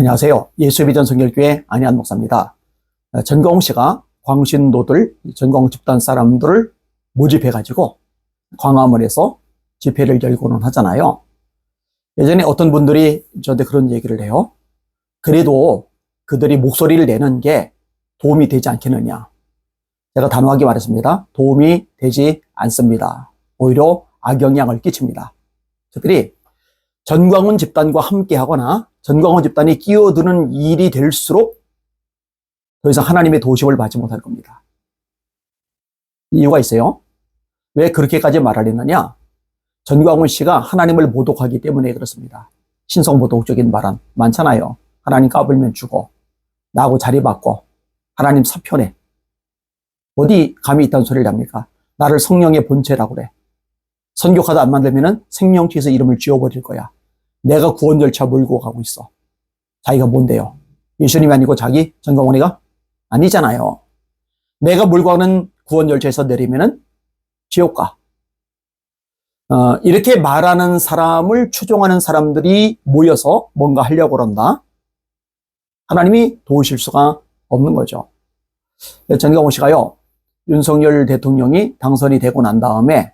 안녕하세요. 예수비전 성결교회 안희한 목사입니다. 어, 전광훈 씨가 광신도들, 전광훈 집단 사람들을 모집해가지고 광화문에서 집회를 열고는 하잖아요. 예전에 어떤 분들이 저한테 그런 얘기를 해요. 그래도 그들이 목소리를 내는 게 도움이 되지 않겠느냐. 제가 단호하게 말했습니다. 도움이 되지 않습니다. 오히려 악영향을 끼칩니다. 저들이 전광훈 집단과 함께 하거나 전광훈 집단이 끼어드는 일이 될수록 더 이상 하나님의 도심을 받지 못할 겁니다. 이유가 있어요. 왜 그렇게까지 말을 했느냐? 전광훈 씨가 하나님을 모독하기 때문에 그렇습니다. 신성모독적인 말은 많잖아요. 하나님 까불면 죽어. 나하고 자리 바꿔. 하나님 사편해. 어디 감이 있다는 소리를 합니까? 나를 성령의 본체라고 그래. 선교카드 안 만들면은 생명체에서 이름을 지워버릴 거야. 내가 구원 열차 몰고 가고 있어. 자기가 뭔데요? 예수님이 아니고 자기 전광훈이가 아니잖아요. 내가 몰고 가는 구원 열차에서 내리면은 지옥 가. 어, 이렇게 말하는 사람을 추종하는 사람들이 모여서 뭔가 하려고 그런다. 하나님이 도우실 수가 없는 거죠. 전광훈 씨가요, 윤석열 대통령이 당선이 되고 난 다음에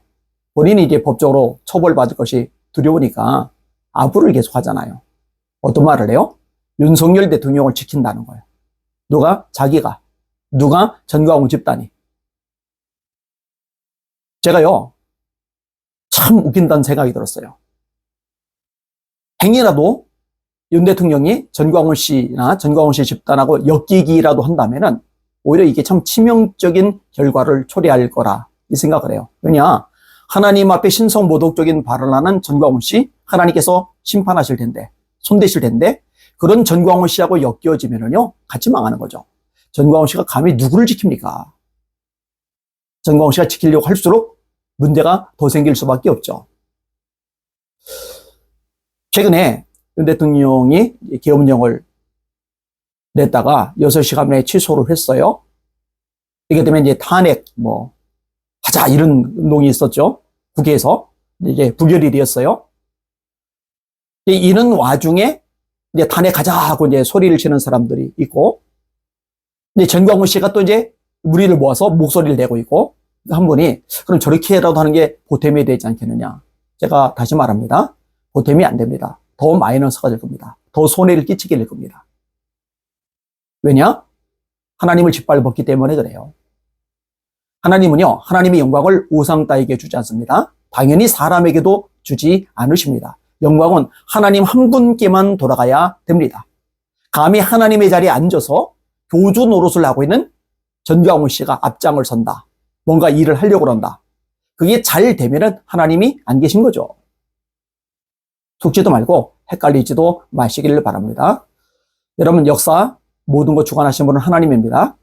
본인이 이제 법적으로 처벌받을 것이 두려우니까 아부를 계속 하잖아요. 어떤 말을 해요? 윤석열 대통령을 지킨다는 거예요. 누가? 자기가. 누가? 전광훈 집단이. 제가요, 참 웃긴다는 생각이 들었어요. 행이라도 윤 대통령이 전광훈 씨나 전광훈 씨 집단하고 엮이기라도 한다면은 오히려 이게 참 치명적인 결과를 초래할 거라 이 생각을 해요. 왜냐? 하나님 앞에 신성 모독적인 발언하는 전광훈 씨 하나님께서 심판하실 텐데 손대실 텐데 그런 전광훈 씨하고 엮여지면은요 같이 망하는 거죠. 전광훈 씨가 감히 누구를 지킵니까? 전광훈 씨가 지키려고 할수록 문제가 더 생길 수밖에 없죠. 최근에 윤 대통령이 계엄령을 냈다가 6시간 내에 취소를 했어요. 이게 되면 이제 탄핵 뭐 하자 이런 운동이 있었죠. 국회에서 이제 부결이 되었어요. 이런 와중에 이제 탄핵하자 하고 이제 소리를 치는 사람들이 있고, 이제 전광훈 씨가 또 이제 무리를 모아서 목소리를 내고 있고, 한 분이 그럼 저렇게라도 하는 게 보탬이 되지 않겠느냐. 제가 다시 말합니다. 보탬이 안 됩니다. 더 마이너스가 될 겁니다. 더 손해를 끼치게 될 겁니다. 왜냐? 하나님을 짓밟았기 때문에 그래요. 하나님은요, 하나님의 영광을 우상 따위게 주지 않습니다. 당연히 사람에게도 주지 않으십니다. 영광은 하나님 한 분께만 돌아가야 됩니다. 감히 하나님의 자리에 앉아서 교주 노릇을 하고 있는 전광훈 씨가 앞장을 선다. 뭔가 일을 하려고 한다. 그게 잘 되면은 하나님이 안 계신 거죠. 속지도 말고 헷갈리지도 마시기를 바랍니다. 여러분 역사 모든 것 주관하신 분은 하나님입니다.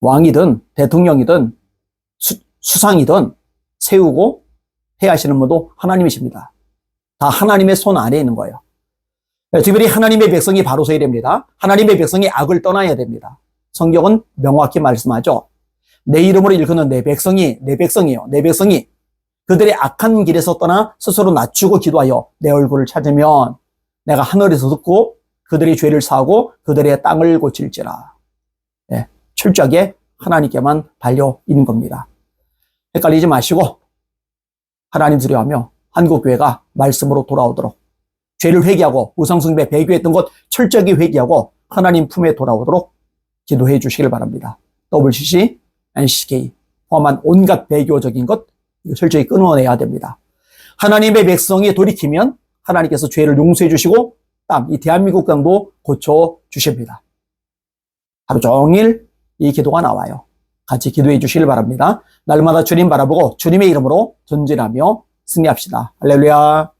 왕이든 대통령이든 수, 수상이든 세우고 해하시는 분도 하나님이십니다. 다 하나님의 손 아래에 있는 거예요. 특별히 하나님의 백성이 바로 서야 됩니다. 하나님의 백성이 악을 떠나야 됩니다. 성경은 명확히 말씀하죠. 내 이름으로 일컫는 내 백성이 내 백성이요. 내 백성이 그들의 악한 길에서 떠나 스스로 낮추고 기도하여 내 얼굴을 찾으면 내가 하늘에서 듣고 그들의 죄를 사하고 그들의 땅을 고칠지라. 네, 철저하게 하나님께만 달려 있는 겁니다. 헷갈리지 마시고 하나님 두려워하며 한국교회가 말씀으로 돌아오도록 죄를 회개하고 우상숭배 배교했던 것 철저하게 회개하고 하나님 품에 돌아오도록 기도해 주시길 바랍니다. WCC, NCK 포함한 온갖 배교적인 것 철저히 끊어내야 됩니다. 하나님의 백성이 돌이키면 하나님께서 죄를 용서해 주시고 땅, 이 대한민국 땅도 고쳐 주십니다. 하루 종일 이 기도가 나와요. 같이 기도해 주시길 바랍니다. 날마다 주님 바라보고 주님의 이름으로 전진하며 승리합시다. 할렐루야.